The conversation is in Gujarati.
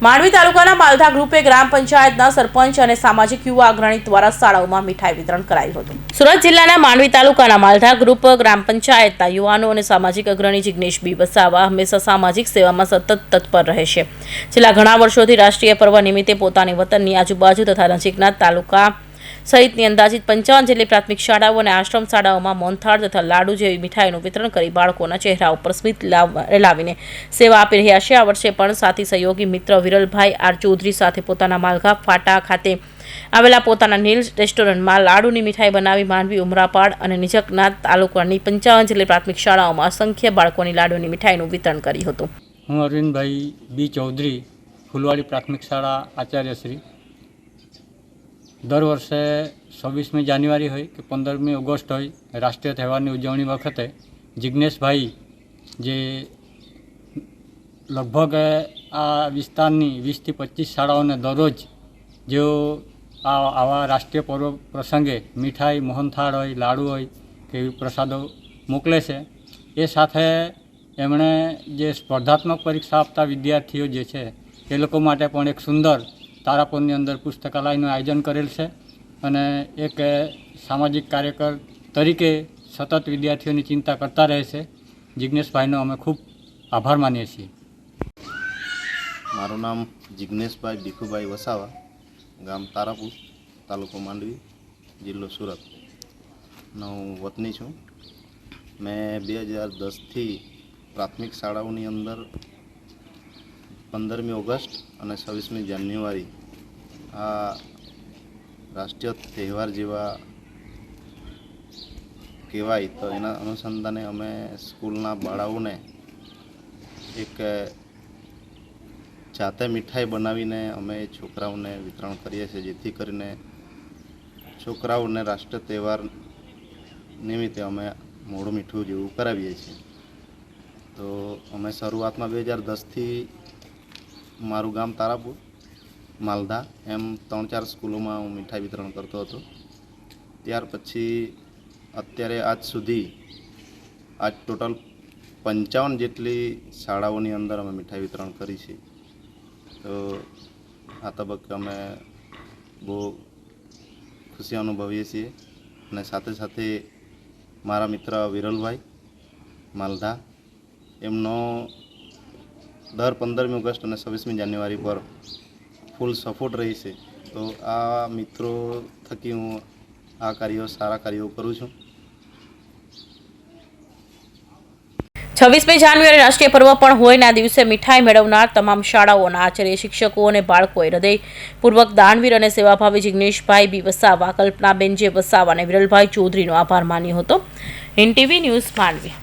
માંડવી તાલુકાના માલધા ગ્રુપે ગ્રામ પંચાયતના સરપંચ અને સામાજિક યુવા અગ્રણી દ્વારા શાળાઓમાં મીઠાઈ વિતરણ કરાયું હતું. સુરત જિલ્લાના માંડવી તાલુકાના માલધા ગ્રુપ, ગ્રામ પંચાયતના યુવાનો અને સામાજિક અગ્રણી જિગ્નેશ બી વસાવા હંમેશા સામાજિક સેવામાં સતત તત્પર રહે છે. છેલ્લા ઘણા વર્ષોથી રાષ્ટ્રીય પર્વ નિમિત્તે પોતાની વતનની આજુબાજુ તથા નજીકના તાલુકા સહિતની અંદાજિત પંચાવન જેટલી પ્રાથમિક શાળાઓ અને આશ્રમ શાળાઓમાં મોનથાળ તથા લાડુ જેવી મીઠાઈનું વિતરણ કરી બાળકોના ચહેરા ઉપર સ્મિત લાવીને સેવા આપી રહ્યા છે. આ વર્ષે પણ સાથી સહયોગી મિત્ર વિરલભાઈ આર ચૌધરી સાથે પોતાના માલઘા ફાટા ખાતે આવેલા પોતાના નીલ રેસ્ટોરન્ટમાં લાડુની મીઠાઈ બનાવી માંડવી ઉમરાપાડ અને નિજકના તાલુકાની પંચાવન જેટલી પ્રાથમિક શાળાઓમાં અસંખ્ય બાળકોની લાડુની મીઠાઈનું વિતરણ કર્યું હતું. હું અરવિંદભાઈ બી ચૌધરી, ફૂલવાડી પ્રાથમિક શાળા આચાર્યશ્રી. દર વર્ષે છવ્વીસમી જાન્યુઆરી હોય કે પંદરમી ઓગસ્ટ હોય, રાષ્ટ્રીય તહેવારની ઉજવણી વખતે જિજ્ઞેશભાઈ જે લગભગ આ વિસ્તારની વીસથી પચીસ શાળાઓને દરરોજ જેઓ આ આવા રાષ્ટ્રીય પર્વ પ્રસંગે મીઠાઈ, મોહનથાળ હોય, લાડુ હોય કે પ્રસાદો મોકલે છે, એ સાથે એમણે જે સ્પર્ધાત્મક પરીક્ષા આપતા વિદ્યાર્થીઓ જે છે, એ લોકો માટે પણ એક સુંદર તારાપુરની અંદર પુસ્તકાલયનું આયોજન કરેલ છે અને એક સામાજિક કાર્યકર તરીકે સતત વિદ્યાર્થીઓની ચિંતા કરતા રહે છે. જિજ્ઞેશભાઈનો અમે ખૂબ આભાર માનીએ છીએ. મારું નામ જિજ્ઞેશભાઈ ભીખુભાઈ વસાવા, ગામ તારાપુર, તાલુકો માંડવી, જિલ્લો સુરત. હું વતની છું. મેં બે હજાર દસથી પ્રાથમિક શાળાઓની અંદર પંદરમી ઓગસ્ટ અને છવ્વીસમી જાન્યુઆરી આ રાષ્ટ્રીય તહેવાર જેવા કહેવાય તો એના અનુસંધાને અમે સ્કૂલના બાળાઓને એક જાતે મીઠાઈ બનાવીને અમે છોકરાઓને વિતરણ કરીએ છીએ, જેથી કરીને છોકરાઓને રાષ્ટ્રીય તહેવાર નિમિત્તે અમે મોડું મીઠું જેવું કરાવીએ છીએ. તો અમે શરૂઆતમાં બે હજાર દસથી મારું ગામ તારાપુર, માલદા. એમ ત્રણ ચાર સ્કૂલોમાં હું મીઠાઈ વિતરણ કરતો હતો. ત્યાર પછી અત્યારે આજ સુધી આજ ટોટલ પંચાવન જેટલી શાળાઓની અંદર અમે મીઠાઈ વિતરણ કરી છે. તો આ તબક્કે અમે બહુ ખુશી અનુભવીએ છીએ અને સાથે સાથે મારા મિત્ર વિરલભાઈ માલધા એમનો દર પંદરમી ઓગસ્ટ અને છવ્વીસમી જાન્યુઆરી પર ફૂલ સપોર્ટ રહી છે. તો આ મિત્રો થકી હું આ કાર્યો, સારા કાર્યો કરું છું. છવ્વીસમી જાન્યુઆરી રાષ્ટ્રીય પર્વ પણ હોય ના દિવસે મીઠાઈ મેળવનાર તમામ શાળાઓના આચાર્ય, શિક્ષકો અને બાળકોએ હૃદયપૂર્વક દાનવીર અને સેવાભાવી જિગ્નેશભાઈ બી વસાવા, કલ્પનાબેન જે વસાવા અને વિરલભાઈ ચૌધરીનો આભાર માન્યો હતો. NTV news Mandvi